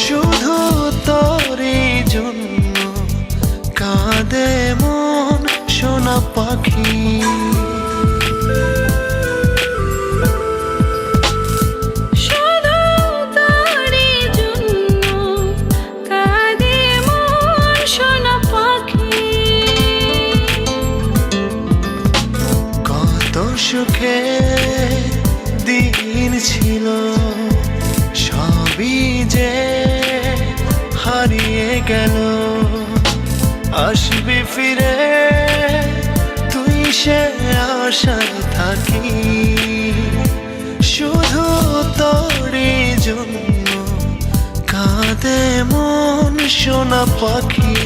শুধু তোরই জন্য কাঁদে মন সোনা পাখি। শুধু তারি জন্য কাঁদে মন সোনা পাখি। কত সুখে দিন ছিল সবই যে হারিয়ে গেল। আসবে ফিরে, তুই সে আশা থাকি শুধু তোরই জন্য কাঁদে মন সোনা পাখি।